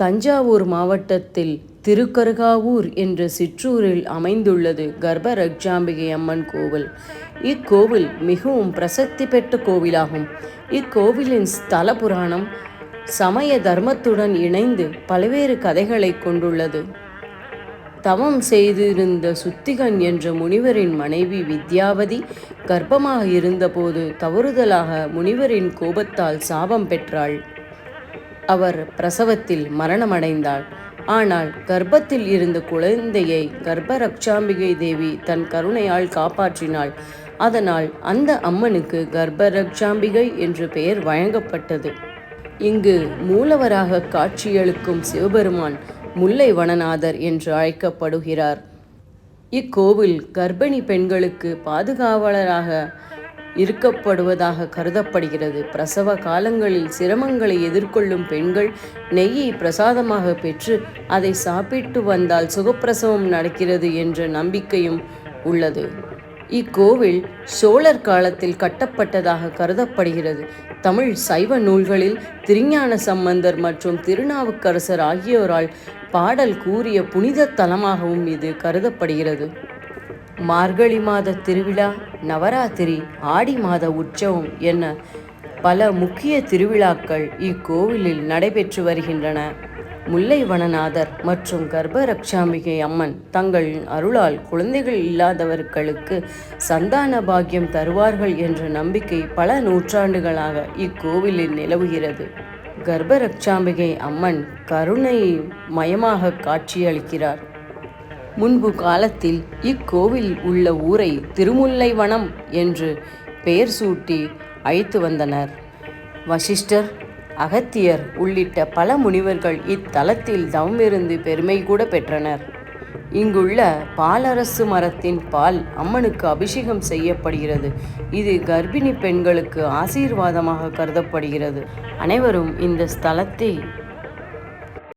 தஞ்சாவூர் மாவட்டத்தில் திருக்கருகாவூர் என்ற சிற்றூரில் அமைந்துள்ளது கர்ப்பரட்சாம்பிகை அம்மன் கோவில். இக்கோவில் மிகவும் பிரசித்தி பெற்ற கோவிலாகும். இக்கோவிலின் ஸ்தல புராணம் சமய தர்மத்துடன் இணைந்து பல்வேறு கதைகளை கொண்டுள்ளது. தவம் செய்திருந்த சுத்திகன் என்ற முனிவரின் மனைவி வித்யாவதி கர்ப்பமாக இருந்தபோது தவறுதலாக முனிவரின் கோபத்தால் சாபம் பெற்றாள். அவர் பிரசவத்தில் மரணமடைந்தாள் ஆனால் கர்ப்பத்தில் இருந்த குழந்தையை கர்ப்பரக்ஷாம்பிகை தேவி தன் கருணையால் காப்பாற்றினாள். அதனால் அந்த அம்மனுக்கு கர்ப்பரக்ஷாம்பிகை என்று பெயர் வழங்கப்பட்டது. இங்கு மூலவராக காட்சியளிக்கும் சிவபெருமான் முல்லை வனநாதர் என்று அழைக்கப்படுகிறார். இக்கோவில் கர்ப்பிணி பெண்களுக்கு பாதுகாவலராக இருக்கப்படுவதாக கருதப்படுகிறது. பிரசவ காலங்களில் சிரமங்களை எதிர்கொள்ளும் பெண்கள் நெய்யை பிரசாதமாக பெற்று அதை சாப்பிட்டு வந்தால் சுகப்பிரசவம் நடக்கிறது என்ற நம்பிக்கையும் உள்ளது. இக்கோவில் சோழர் காலத்தில் கட்டப்பட்டதாக கருதப்படுகிறது. தமிழ் சைவ நூல்களில் திருஞான சம்பந்தர் மற்றும் திருநாவுக்கரசர் ஆகியோரால் பாடல் கூறிய புனித தலமாகவும் இது கருதப்படுகிறது. மார்கழி மாத திருவிழா நவராத்திரி ஆடி மாத உற்சவம் என பல முக்கிய திருவிழாக்கள் இக்கோவிலில் நடைபெற்று வருகின்றன. முல்லை வனநாதர் மற்றும் கர்ப்பரக்ஷாம்பிகை அம்மன் தங்கள் அருளால் குழந்தைகள் இல்லாதவர்களுக்கு சந்தான பாக்கியம் தருவார்கள் என்ற நம்பிக்கை பல நூற்றாண்டுகளாக இக்கோவிலில் நிலவுகிறது. கர்ப்பரக்ஷாம்பிகை அம்மன் கருணை மயமாக காட்சியளிக்கிறார். முன்பு காலத்தில் இக்கோவில் உள்ள ஊரை திருமுல்லைவனம் என்று பெயர் சூட்டி அழைத்து வந்தனர். வசிஷ்டர் அகத்தியர் உள்ளிட்ட பல முனிவர்கள் இத்தலத்தில் தவமிருந்து பெருமை கூட பெற்றனர். இங்குள்ள பாலரசு மரத்தின் பால் அம்மனுக்கு அபிஷேகம் செய்யப்படுகிறது. இது கர்ப்பிணி பெண்களுக்கு ஆசீர்வாதமாக கருதப்படுகிறது. அனைவரும் இந்த ஸ்தலத்தை